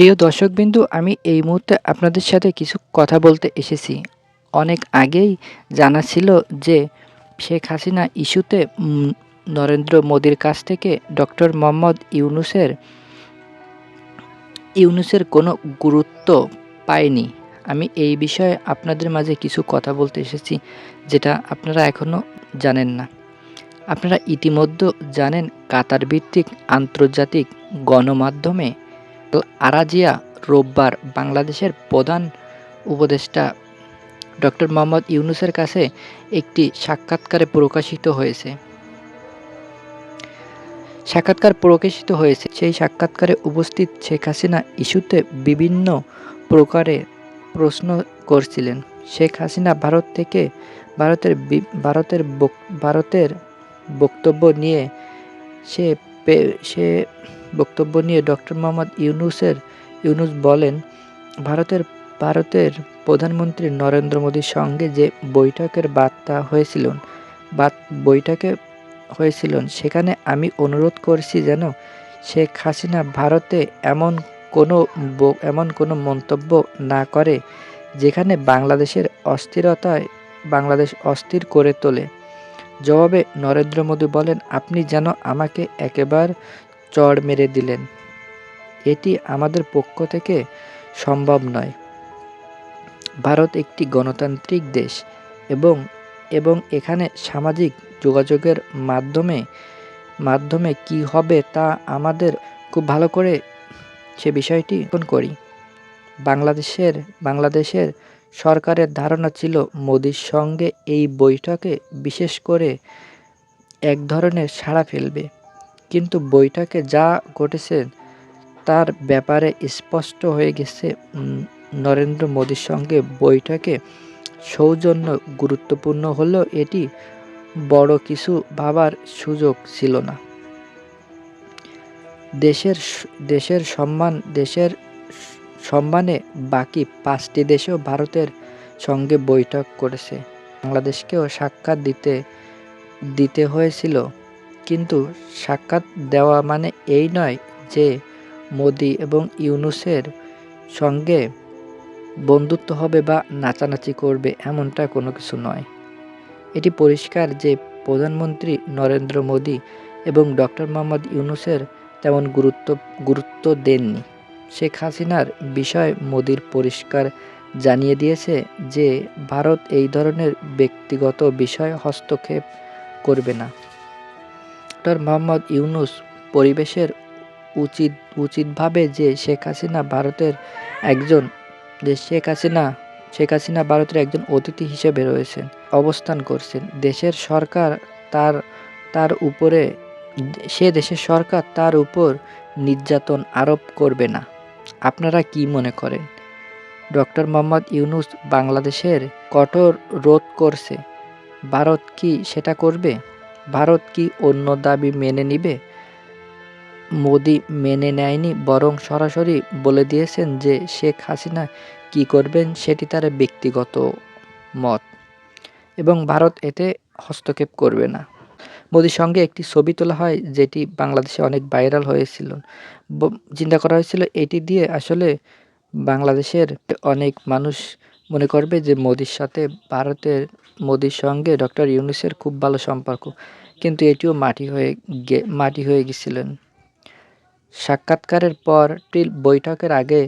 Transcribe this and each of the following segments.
প্রিয় দর্শকবিন্দু, আমি এই মুহূর্তে আপনাদের সাথে কিছু কথা বলতে এসেছি। অনেক আগেই জানা ছিল যে শেখ হাসিনা ইস্যুতে নরেন্দ্র মোদীর কাছ থেকে ডক্টর মোহাম্মদ ইউনুসের ইউনুসের কোনো গুরুত্ব পায়নি। আমি এই বিষয়ে আপনাদের মাঝে কিছু কথা বলতে এসেছি যেটা আপনারা এখনও জানেন না। আপনারা ইতিমধ্যে জানেন কাতার ভিত্তিক আন্তর্জাতিক গণমাধ্যমে আরাজিয়া রোববার বাংলাদেশের প্রধান উপদেষ্টা ডক্টর মোহাম্মদ ইউনুসের কাছে একটি সাক্ষাৎকারে প্রকাশিত হয়েছে। সাক্ষাৎকার প্রকাশিত হয়েছে। সেই সাক্ষাৎকারে উপস্থিত শেখ হাসিনা ইস্যুতে বিভিন্ন প্রকারে প্রশ্ন করছিলেন। শেখ হাসিনা ভারত থেকে ভারতের ভারতের ভারতের বক্তব্য নিয়ে সে সে বক্তব্য নিয়ে ডক্টর মোহাম্মদ ইউনুসের, ইউনুস বলেন, ভারতের ভারতের প্রধানমন্ত্রী নরেন্দ্র মোদীর সঙ্গে যে বৈঠকের বার্তা হয়েছিল, বাত, বৈঠকে হয়েছিল, সেখানে আমি অনুরোধ করছি যেন শেখ হাসিনা ভারতে এমন কোনো ব- এমন কোনো মন্তব্য না করে, যেখানে বাংলাদেশের অস্থিরতায়, বাংলাদেশ অস্থির করে তোলে। জবাবে নরেন্দ্র মোদী বলেন, আপনি যেন আমাকে একেবারে চড় মেরে দিলেন। এটি আমাদের পক্ষ থেকে সম্ভব নয়। ভারত একটি গণতান্ত্রিক দেশ এবং এবং এখানে সামাজিক যোগাযোগের মাধ্যমে মাধ্যমে কি হবে তা আমাদের খুব ভালো করে সে বিষয়টি করি। বাংলাদেশের বাংলাদেশের সরকারের ধারণা ছিল মোদির সঙ্গে এই বৈঠকে বিশেষ করে এক ধরনের সাড়া ফেলবে। কিন্তু বৈঠকে যা ঘটেছে তার ব্যাপারে স্পষ্ট হয়ে গেছে নরেন্দ্র মোদীর সঙ্গে বৈঠকে সৌজন্য গুরুত্বপূর্ণ হলেও এটি বড় কিছু ভাবার সুযোগ ছিল না। দেশের দেশের সম্মান, দেশের সম্মানে বাকি পাঁচটি দেশেও ভারতের সঙ্গে বৈঠক করেছে। বাংলাদেশকেও সাক্ষাৎ দিতে দিতে হয়েছিল। কিন্তু সাক্ষাৎ দেওয়া মানে এই নয় যে মোদি এবং ইউনুসের সঙ্গে বন্ধুত্ব হবে বা নাচানাচি করবে এমনটা কোনো কিছু নয়। এটি পরিষ্কার যে প্রধানমন্ত্রী নরেন্দ্র মোদি এবং ডক্টর মোহাম্মদ ইউনুসের তেমন গুরুত্ব গুরুত্ব দেননি। শেখ হাসিনার বিষয় মোদির পরিষ্কার জানিয়ে দিয়েছে যে, ভারত এই ধরনের ব্যক্তিগত বিষয় হস্তক্ষেপ করবে না। ডক্টর মোহাম্মদ ইউনুস পরিবেশের উচিত, উচিতভাবে যে শেখ হাসিনা ভারতের একজন, যে শেখ হাসিনা শেখ হাসিনা ভারতের একজন অতিথি হিসেবে রয়েছেন, অবস্থান করছেন। দেশের সরকার তার তার উপরে, সে দেশের সরকার তার উপর নির্যাতন আরোপ করবে না। আপনারা কি মনে করেন? ডক্টর মোহাম্মদ ইউনুস বাংলাদেশের কঠোর রোধ করছে। ভারত কি সেটা করবে? ভারত কি অন্য দাবি মেনে নিবে? মোদি মেনে নেয়নি, বরং সরাসরি বলে দিয়েছেন যে শেখ হাসিনা কি করবেন সেটি তার ব্যক্তিগত মত। এবং ভারত এতে হস্তক্ষেপ করবে না। মোদির সঙ্গে একটি ছবি তোলা হয়, যেটি বাংলাদেশে অনেক ভাইরাল হয়েছিল। চিন্তা করা হয়েছিল, এটি দিয়ে আসলে বাংলাদেশের অনেক মানুষ মনে করবে যে মোদির সাথে ভারতের মোদির সঙ্গে ডক্টর ইউনুসের খুব ভালো সম্পর্ক, কিন্তু এটিও মাটি হয়ে গে, মাটি হয়ে গেছিলেন। সাক্ষাৎকারের পর টিল বৈঠকের আগে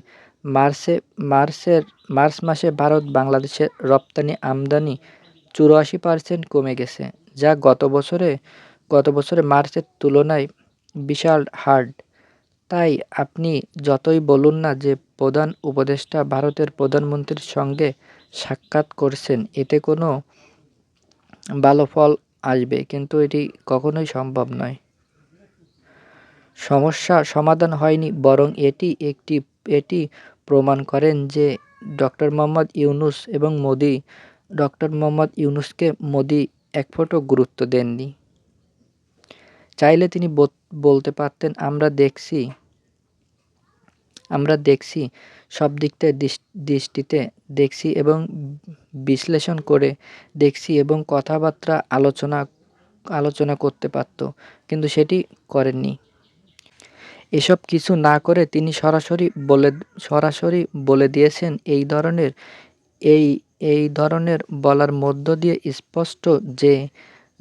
মার্চে, মার্চের, মার্চ মাসে ভারত বাংলাদেশের রপ্তানি আমদানি চুরাশি পার্সেন্ট কমে গেছে। যা গত বছরে গত বছরে মার্চের তুলনায় বিশাল হার্ড। তাই আপনি যতই বলুন না যে প্রধান উপদেষ্টা ভারতের প্রধানমন্ত্রীর সঙ্গে সাক্ষাৎ করছেন, এতে কোনো ভালো ফল আসবে, কিন্তু এটি কখনোই সম্ভব নয়। সমস্যা সমাধান হয়নি, বরং এটি একটি, এটি প্রমাণ করেন যে ডক্টর মোহাম্মদ ইউনুস এবং মোদি, ডক্টর মোহাম্মদ ইউনুসকে মোদি এক ফোঁটো গুরুত্ব দেননি। চাইলে তিনি বলতে পারতেন, আমরা দেখছি আমরা দেখছি, সব দিকতে দৃষ- দৃষ্টিতে দেখছি এবং বিশ্লেষণ করে দেখছি এবং কথাবার্তা আলোচনা আলোচনা করতে পারত, কিন্তু সেটি করেননি। এসব কিছু না করে তিনি সরাসরি বলে সরাসরি বলে দিয়েছেন, এই ধরনের, এই এই ধরনের বলার মধ্য দিয়ে স্পষ্ট যে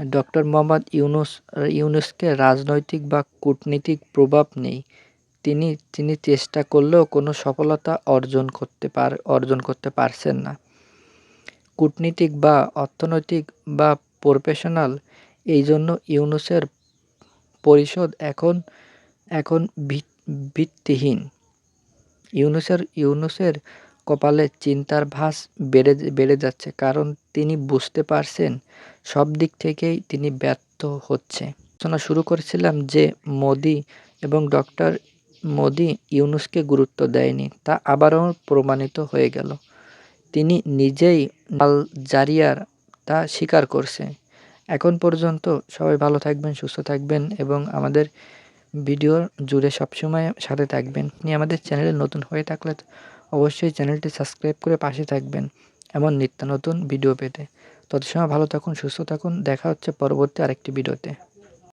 ডক্টর মোহাম্মদ ইউনুস, ইউনুসকে রাজনৈতিক বা কূটনীতিক প্রভাব নেই। তিনি তিনি চেষ্টা করলেও কোনো সফলতা অর্জন করতে পার, অর্জন করতে পারছেন না। কূটনীতিক বা অর্থনৈতিক বা প্রফেশনাল এই জন্য ইউনুসের পরিষদ এখন এখন ভিত- ভিত্তিহীন। ইউনুসের ইউনুসের কপালে চিন্তার ভাস বেড়ে বেড়ে যাচ্ছে কারণ তিনি বুঝতে পারছেন সব দিক থেকেই তিনি ব্যর্থ হচ্ছে। আলোচনা শুরু করেছিলাম যে মোদি এবং ডক্টর মোদি ইউনুসকে গুরুত্ব দেয়নি, তা আবারও প্রমাণিত হয়ে গেল। তিনি নিজেই আলজারিয়ার তা স্বীকার করছে। এখন পর্যন্ত সবাই ভালো থাকবেন, সুস্থ থাকবেন এবং আমাদের ভিডিও জুড়ে সবসময় সাথে থাকবেন। নিয়ে আমাদের চ্যানেলে নতুন হয়ে থাকলে অবশ্যই চ্যানেলটি সাবস্ক্রাইব করে পাশে থাকবেন। এমন নিত্য নতুন ভিডিও পেতে। তত সময় ভালো থাকুন, সুস্থ থাকুন। দেখা হচ্ছে পরবর্তী আরেকটি ভিডিওতে।